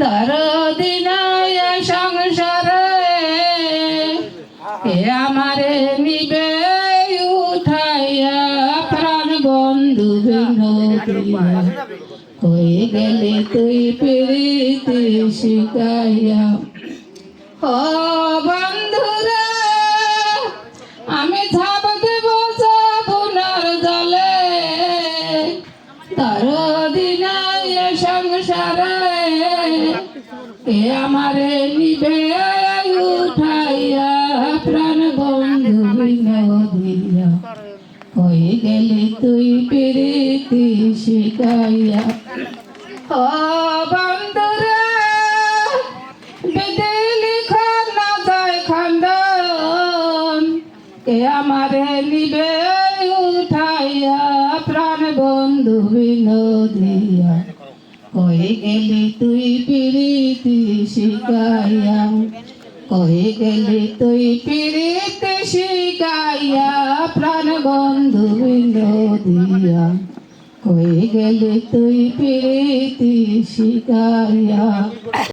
দরদিন সংসারে এ আমারে নিবে উঠাইয়া প্রাণ বন্ধু হয়ে গেলে তুই প্রীতি শিকাইয়া ও বন্ধুরা, আমি থাপ দেব পুনর জলে। তার দিনায় সংসারে কে আমারে নিবে উঠাইয়া প্রাণ বন্ধু বিনোদিয়া হয়ে গেলে তুই প্রীতি শিখাইয়া? ও বন্ধুরা বিদেলি খানা যায় কে আমারে নিবে উঠাইয়া প্রাণ বন্ধু বিনোদিয়া কয়ে গেলি তুই পিরিতি শিখাইয়া কয়ে গেলি তুই পিরিতি শিখাইয়া প্রাণ বন্ধু দিয়া। কয়ে গেলি তুই পিরিতি শিখাইয়া